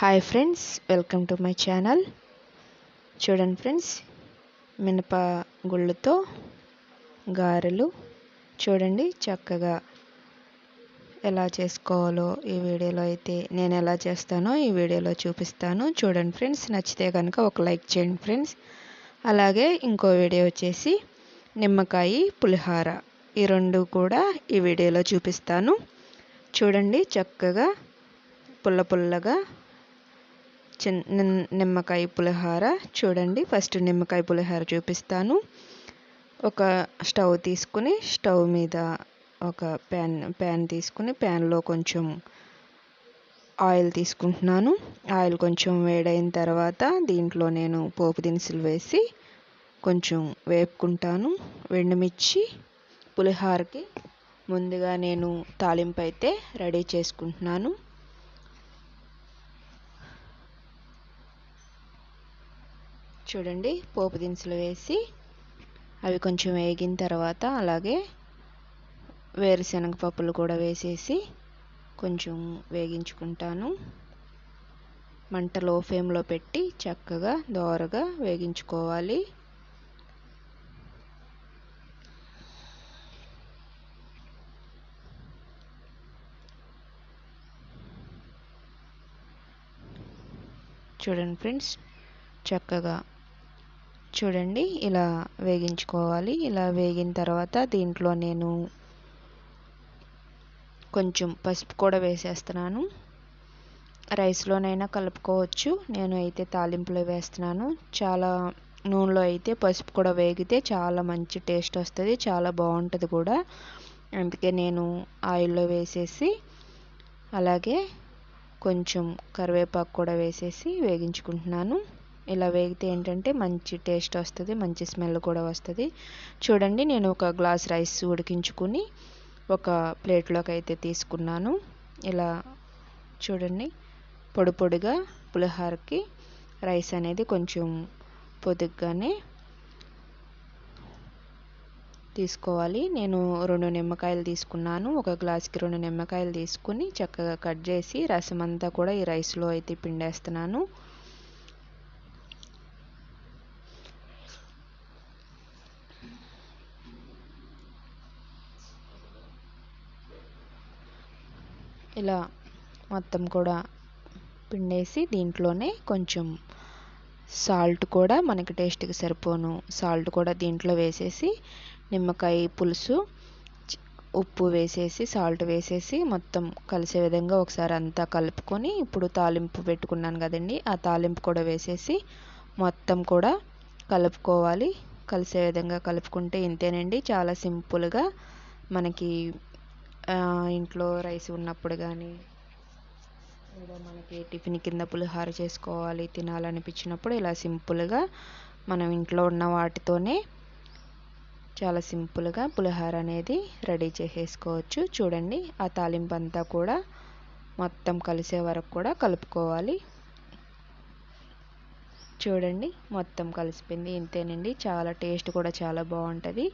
Hi friends welcome to my channel చూడండి friends మినప గుళ్ళతో గారెలు చూడండి చక్కగా ఎలా చేసుకోవాలో ఈ వీడియోలో అయితే నేను ఎలా చేస్తానో ఈ వీడియోలో చూపిస్తాను. చూడండి ఫ్రెండ్స్ నచ్చితే కనుక ఒక లైక్ చేయండి ఫ్రెండ్స్ అలాగే ఇంకో వీడియో వచ్చేసి నిమ్మకాయ పులిహార. ఈ రెండు కూడా ఈ వీడియోలో చూపిస్తాను. చూడండి చక్కగా పుల్ల పుల్లగా చిన్న నిమ్మకాయ పులిహార చూడండి. ఫస్ట్ నిమ్మకాయ పులిహార చూపిస్తాను. ఒక స్టవ్ తీసుకుని స్టవ్ మీద ఒక ప్యాన్ ప్యాన్ తీసుకుని ప్యాన్లో కొంచెం ఆయిల్ తీసుకుంటున్నాను. ఆయిల్ కొంచెం వేడైన తర్వాత దీంట్లో నేను పోపు దినుసులు వేసి కొంచెం వేపుకుంటాను. వెండుమిర్చి పులిహారకి ముందుగా నేను తాలింపు అయితే రెడీ చేసుకుంటున్నాను. చూడండి పోపు దినుసులు వేసి అవి కొంచెం వేగిన తర్వాత అలాగే వేరుశనగ పప్పులు కూడా వేసేసి కొంచెం వేగించుకుంటాను. మంట లో ఫ్లేమ్లో పెట్టి చక్కగా దోరగా వేగించుకోవాలి. చూడండి ఫ్రెండ్స్ చక్కగా చూడండి ఇలా వేగించుకోవాలి. ఇలా వేగిన తర్వాత దీంట్లో నేను కొంచెం పసుపు కూడా వేసేస్తున్నాను. రైస్లోనైనా కలుపుకోవచ్చు. నేను అయితే తాలింపులో వేస్తున్నాను. చాలా నూనెలో అయితే పసుపు కూడా వేగితే చాలా మంచి టేస్ట్ వస్తుంది చాలా బాగుంటుంది కూడా. అందుకే నేను ఆయిల్లో వేసేసి అలాగే కొంచెం కరివేపాకు కూడా వేసేసి వేగించుకుంటున్నాను. ఇలా వేగితే ఏంటంటే మంచి టేస్ట్ వస్తుంది మంచి స్మెల్ కూడా వస్తుంది. చూడండి నేను ఒక గ్లాస్ రైస్ ఉడికించుకుని ఒక ప్లేట్లోకి అయితే తీసుకున్నాను. ఇలా చూడండి పొడి పొడిగా పులిహారకి రైస్ అనేది కొంచెం పొదుగ్గానే తీసుకోవాలి. నేను రెండు నిమ్మకాయలు తీసుకున్నాను. ఒక గ్లాస్కి రెండు నిమ్మకాయలు తీసుకుని చక్కగా కట్ చేసి రసం అంతా కూడా ఈ రైస్లో అయితే పిండేస్తున్నాను. ఇలా మొత్తం కూడా పిండేసి దీంట్లోనే కొంచెం సాల్ట్ కూడా మనకి టేస్ట్కి సరిపోను. సాల్ట్ కూడా దీంట్లో వేసేసి నిమ్మకాయ పులుసు ఉప్పు వేసేసి సాల్ట్ వేసేసి మొత్తం కలిసే విధంగా ఒకసారి అంతా కలుపుకొని ఇప్పుడు తాలింపు పెట్టుకున్నాను కదండి ఆ తాలింపు కూడా వేసేసి మొత్తం కూడా కలుపుకోవాలి. కలిసే విధంగా కలుపుకుంటే ఇంతేనండి. చాలా సింపుల్గా మనకి ఇంట్లో రైస్ ఉన్నప్పుడు కానీ లేదా మనకి టిఫిన్ కింద పులిహార చేసుకోవాలి తినాలనిపించినప్పుడు ఇలా సింపుల్గా మనం ఇంట్లో ఉన్న వాటితోనే చాలా సింపుల్గా పులిహోర అనేది రెడీ చేసేసుకోవచ్చు. చూడండి ఆ తాలింపు అంతా కూడా మొత్తం కలిసే వరకు కూడా కలుపుకోవాలి. చూడండి మొత్తం కలిసిపోయింది. ఇంతేనండి చాలా టేస్ట్ కూడా చాలా బాగుంటుంది.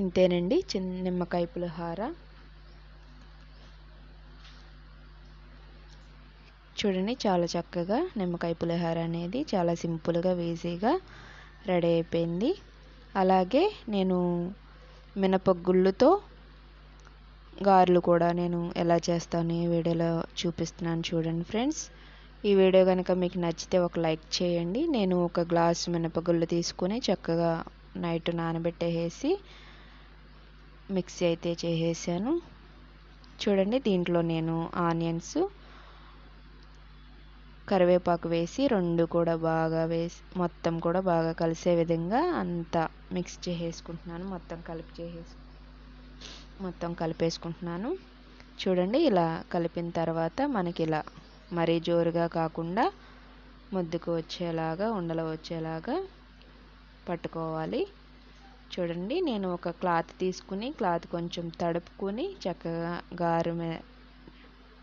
ఇంతేనండి. చిన్న నిమ్మకాయ పులిహార. చూడండి చాలా చక్కగా నిమ్మకాయ పులిహార అనేది చాలా సింపుల్గా ఈజీగా రెడీ అయిపోయింది. అలాగే నేను మినపగుళ్ళుతో గారెలు కూడా నేను ఎలా చేస్తాను ఈ వీడియోలో చూపిస్తున్నాను చూడండి ఫ్రెండ్స్. ఈ వీడియో కనుక మీకు నచ్చితే ఒక లైక్ చేయండి. నేను ఒక గ్లాస్ మినపగుళ్ళు తీసుకుని చక్కగా నైట్ నానబెట్టేసి మిక్సీ అయితే చేసేసాను. చూడండి దీంట్లో నేను ఆనియన్స్ కరివేపాకు వేసి రెండు కూడా బాగా వేసి మొత్తం కూడా బాగా కలిసే విధంగా అంతా మిక్స్ చేసేసుకుంటున్నాను. మొత్తం కలిపి చేసేసి మొత్తం కలిపేసుకుంటున్నాను. చూడండి ఇలా కలిపిన తర్వాత మనకి ఇలా మరీ జోరుగా కాకుండా ముద్దుకు వచ్చేలాగా ఉండలు వచ్చేలాగా పట్టుకోవాలి. చూడండి నేను ఒక క్లాత్ తీసుకుని క్లాత్ కొంచెం తడుపుకొని చక్కగా గారు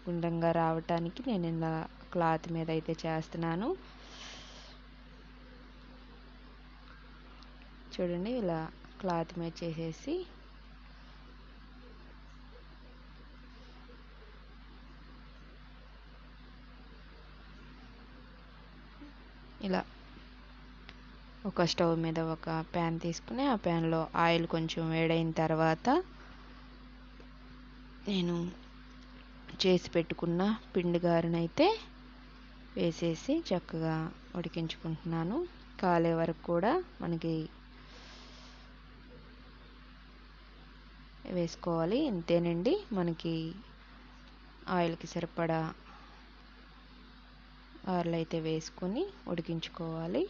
గుండంగా రావటానికి నేను ఇలా క్లాత్ మీద అయితే చేస్తున్నాను. చూడండి ఇలా క్లాత్ మీద చేసేసి. ఇలా ఒక స్టవ్ మీద ఒక ప్యాన్ తీసుకుని ఆ ప్యాన్లో ఆయిల్ కొంచెం వేడైన తర్వాత నేను చేసి పెట్టుకున్న పిండి గారెనైతే వేసేసి చక్కగా ఉడికించుకుంటున్నాను. కాలే వరకు కూడా మనకి వేసుకోవాలి. ఇంతేనండి. మనకి ఆయిల్కి సరిపడా ఆర్లు అయితే వేసుకొని ఉడికించుకోవాలి.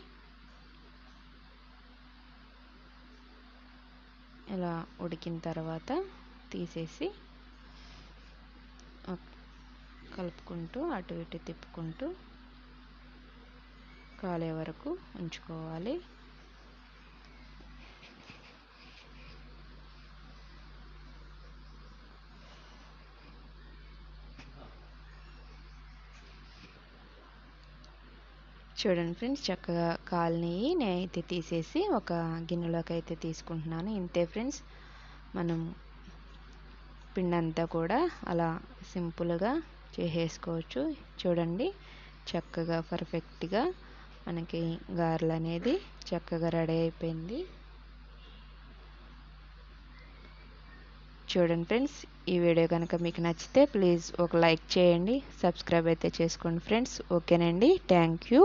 ఇలా ఉడికిన తర్వాత తీసేసి కలుపుకుంటూ అటు ఇటు తిప్పుకుంటూ కాలే వరకు ఉంచుకోవాలి. చూడండి ఫ్రెండ్స్ చక్కగా కాలనీ నేనైతే తీసేసి ఒక గిన్నెలోకి అయితే తీసుకుంటున్నాను. ఇంతే ఫ్రెండ్స్ మనం పిండి అంతా కూడా అలా సింపుల్గా చేసేసుకోవచ్చు. చూడండి చక్కగా పర్ఫెక్ట్గా మనకి గారెలు అనేది చక్కగా రెడీ అయిపోయింది. చూడండి ఫ్రెండ్స్ ఈ వీడియో కనుక మీకు నచ్చితే ప్లీజ్ ఒక లైక్ చేయండి. సబ్స్క్రైబ్ అయితే చేసుకోండి ఫ్రెండ్స్. ఓకేనండి థ్యాంక్ యూ.